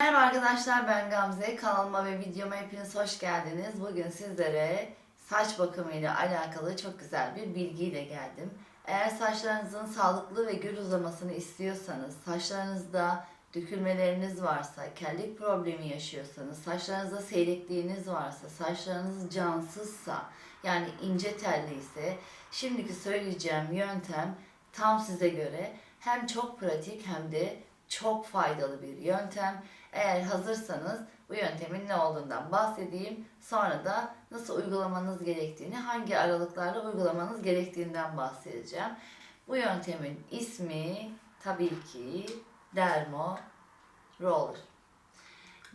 Merhaba arkadaşlar ben Gamze. Kanalıma ve videoma hepiniz hoş geldiniz. Bugün sizlere saç bakımı ile alakalı çok güzel bir bilgiyle geldim. Eğer saçlarınızın sağlıklı ve gür uzamasını istiyorsanız, saçlarınızda dökülmeleriniz varsa, kellik problemi yaşıyorsanız, saçlarınızda seyrekliğiniz varsa, saçlarınız cansızsa, yani ince telliyse, şimdiki söyleyeceğim yöntem tam size göre hem çok pratik hem de çok faydalı bir yöntem. Eğer hazırsanız bu yöntemin ne olduğundan bahsedeyim. Sonra da nasıl uygulamanız gerektiğini, hangi aralıklarla uygulamanız gerektiğinden bahsedeceğim. Bu yöntemin ismi tabii ki Dermo Roller.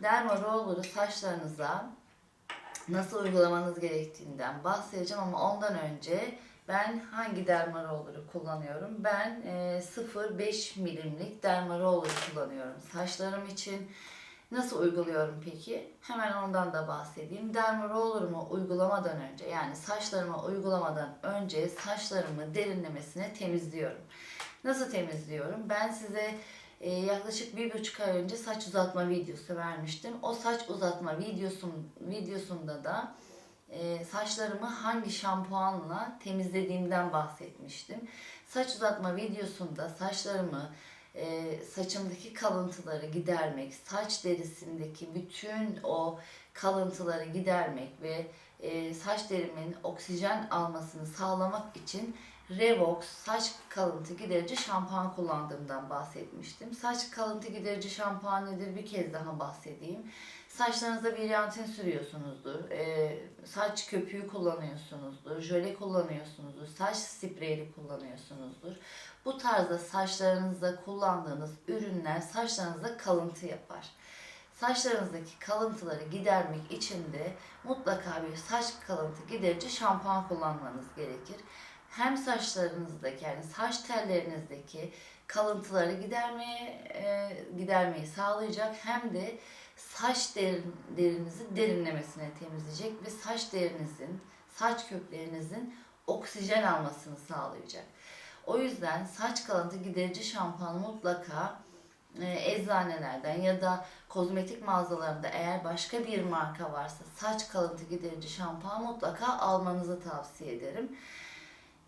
Dermo Roller'ı saçlarınıza nasıl uygulamanız gerektiğinden bahsedeceğim ama ondan önce ben hangi derma roller'ı kullanıyorum? Ben e, 0.5 milimlik derma roller kullanıyorum saçlarım için. Nasıl uyguluyorum peki? Hemen ondan da bahsedeyim. Derma roller'ımı uygulamadan önce yani saçlarıma uygulamadan önce saçlarımı derinlemesine temizliyorum. Nasıl temizliyorum? Ben size e, yaklaşık bir buçuk ay önce saç uzatma videosu vermiştim. O saç uzatma videosun, videosunda da e, saçlarımı hangi şampuanla temizlediğimden bahsetmiştim. Saç uzatma videosunda saçlarımı e, saçımdaki kalıntıları gidermek, saç derisindeki bütün o kalıntıları gidermek ve e, saç derimin oksijen almasını sağlamak için Revox saç kalıntı giderici şampuan kullandığımdan bahsetmiştim. Saç kalıntı giderici şampuan nedir bir kez daha bahsedeyim. Saçlarınıza brilyantin sürüyorsunuzdur, e, saç köpüğü kullanıyorsunuzdur, jöle kullanıyorsunuzdur, saç spreyini kullanıyorsunuzdur. Bu tarzda saçlarınızda kullandığınız ürünler saçlarınızda kalıntı yapar. Saçlarınızdaki kalıntıları gidermek için de mutlaka bir saç kalıntı giderici şampuan kullanmanız gerekir. Hem saçlarınızdaki yani saç tellerinizdeki kalıntıları gidermeye e, gidermeyi sağlayacak hem de saç derin, derinizi derinlemesine temizleyecek ve saç derinizin, saç köklerinizin oksijen almasını sağlayacak. O yüzden saç kalıntı giderici şampuanı mutlaka e, eczanelerden ya da kozmetik mağazalarında eğer başka bir marka varsa saç kalıntı giderici şampuan mutlaka almanızı tavsiye ederim.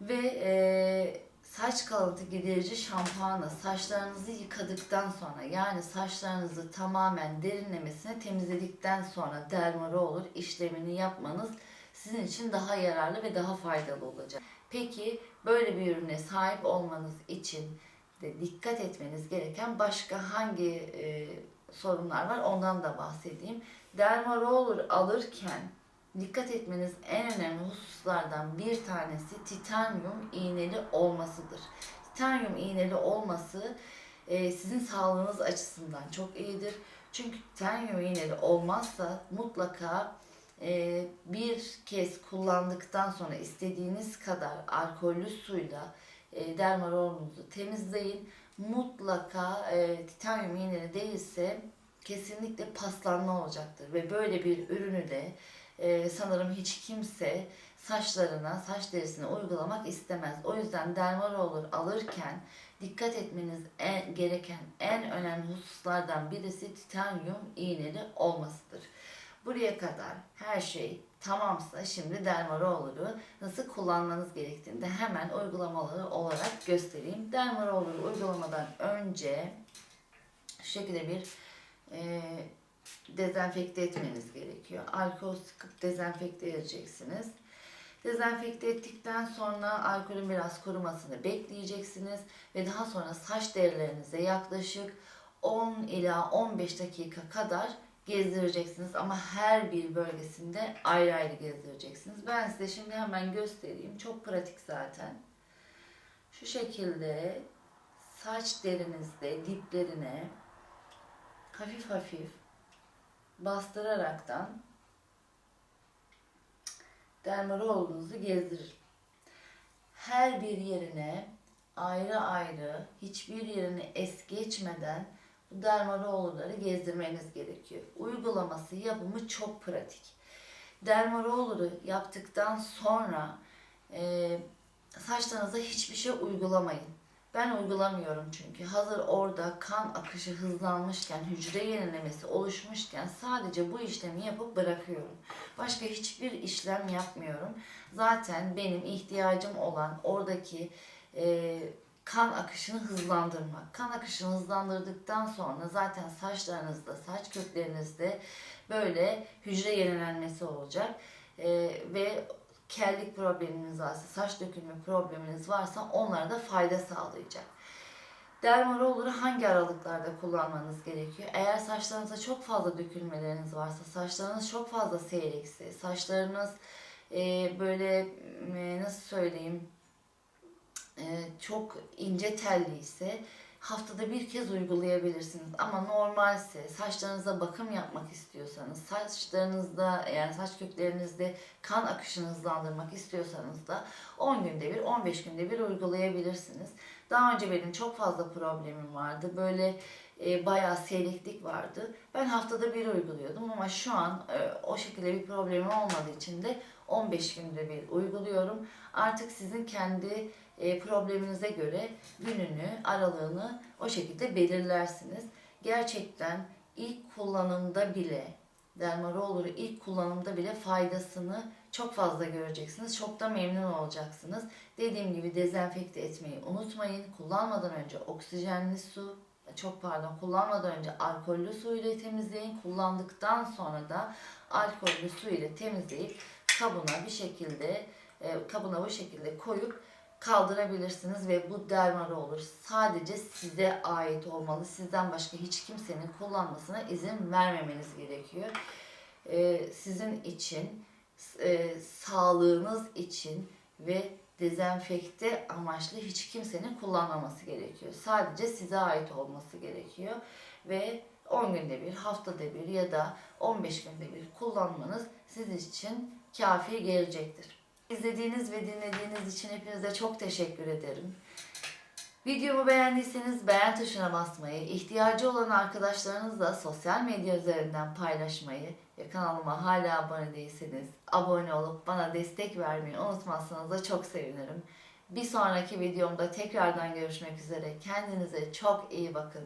Ve e, saç kalıntı giderici şampuanla saçlarınızı yıkadıktan sonra yani saçlarınızı tamamen derinlemesine temizledikten sonra derma olur işlemini yapmanız sizin için daha yararlı ve daha faydalı olacak. Peki böyle bir ürüne sahip olmanız için de dikkat etmeniz gereken başka hangi e, sorunlar var ondan da bahsedeyim. Derma Roller alırken dikkat etmeniz en önemli hususlardan bir tanesi titanyum iğneli olmasıdır. Titanyum iğneli olması e, sizin sağlığınız açısından çok iyidir. Çünkü titanyum iğneli olmazsa mutlaka e, bir kez kullandıktan sonra istediğiniz kadar alkollü suyla e, dermarolunuzu temizleyin. Mutlaka e, titanyum iğneli değilse kesinlikle paslanma olacaktır ve böyle bir ürünü de e, sanırım hiç kimse saçlarına, saç derisine uygulamak istemez. O yüzden dermaroller alırken dikkat etmeniz en, gereken en önemli hususlardan birisi titanyum iğneli olmasıdır. Buraya kadar her şey tamamsa şimdi dermaroller'ı nasıl kullanmanız gerektiğini de hemen uygulamaları olarak göstereyim. Dermaroller'ı uygulamadan önce şu şekilde bir e, dezenfekte etmeniz gerekiyor. Alkol sıkıp dezenfekte edeceksiniz. Dezenfekte ettikten sonra alkolün biraz kurumasını bekleyeceksiniz ve daha sonra saç derilerinize yaklaşık 10 ila 15 dakika kadar gezdireceksiniz ama her bir bölgesinde ayrı ayrı gezdireceksiniz. Ben size şimdi hemen göstereyim. Çok pratik zaten. Şu şekilde saç derinizde diplerine hafif hafif bastıraraktan dermarolunuzu gezdirir. Her bir yerine ayrı ayrı hiçbir yerini es geçmeden bu dermarolları gezdirmeniz gerekiyor. Uygulaması, yapımı çok pratik. Dermarolları yaptıktan sonra e, saçlarınıza hiçbir şey uygulamayın. Ben uygulamıyorum çünkü. Hazır orada kan akışı hızlanmışken, hücre yenilemesi oluşmuşken sadece bu işlemi yapıp bırakıyorum. Başka hiçbir işlem yapmıyorum. Zaten benim ihtiyacım olan oradaki e, kan akışını hızlandırmak. Kan akışını hızlandırdıktan sonra zaten saçlarınızda, saç köklerinizde böyle hücre yenilenmesi olacak. E, ve kellik probleminiz varsa, saç dökülme probleminiz varsa onlara da fayda sağlayacak. Dermaroller'ı hangi aralıklarda kullanmanız gerekiyor? Eğer saçlarınızda çok fazla dökülmeleriniz varsa, saçlarınız çok fazla seyrekse, saçlarınız e, böyle e, nasıl söyleyeyim e, çok ince telli ise haftada bir kez uygulayabilirsiniz. Ama normalse saçlarınıza bakım yapmak istiyorsanız, saçlarınızda yani saç köklerinizde kan akışını hızlandırmak istiyorsanız da 10 günde bir, 15 günde bir uygulayabilirsiniz. Daha önce benim çok fazla problemim vardı. Böyle e, bayağı seyreklik vardı. Ben haftada bir uyguluyordum ama şu an e, o şekilde bir problemim olmadığı için de 15 günde bir uyguluyorum. Artık sizin kendi e, probleminize göre gününü, aralığını o şekilde belirlersiniz. Gerçekten ilk kullanımda bile Dermaroller'ı ilk kullanımda bile faydasını çok fazla göreceksiniz. Çok da memnun olacaksınız. Dediğim gibi dezenfekte etmeyi unutmayın. Kullanmadan önce oksijenli su, çok pardon kullanmadan önce alkollü su ile temizleyin. Kullandıktan sonra da alkollü su ile temizleyip kabına bir şekilde e, kabına bu şekilde koyup kaldırabilirsiniz ve bu dermarı olur. Sadece size ait olmalı. Sizden başka hiç kimsenin kullanmasına izin vermemeniz gerekiyor. Ee, sizin için, e, sağlığınız için ve dezenfekte amaçlı hiç kimsenin kullanmaması gerekiyor. Sadece size ait olması gerekiyor ve 10 günde bir, haftada bir ya da 15 günde bir kullanmanız siz için kafi gelecektir. İzlediğiniz ve dinlediğiniz için hepinize çok teşekkür ederim. Videomu beğendiyseniz beğen tuşuna basmayı, ihtiyacı olan arkadaşlarınızla sosyal medya üzerinden paylaşmayı ve kanalıma hala abone değilseniz abone olup bana destek vermeyi unutmazsanız da çok sevinirim. Bir sonraki videomda tekrardan görüşmek üzere. Kendinize çok iyi bakın.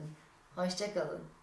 Hoşçakalın.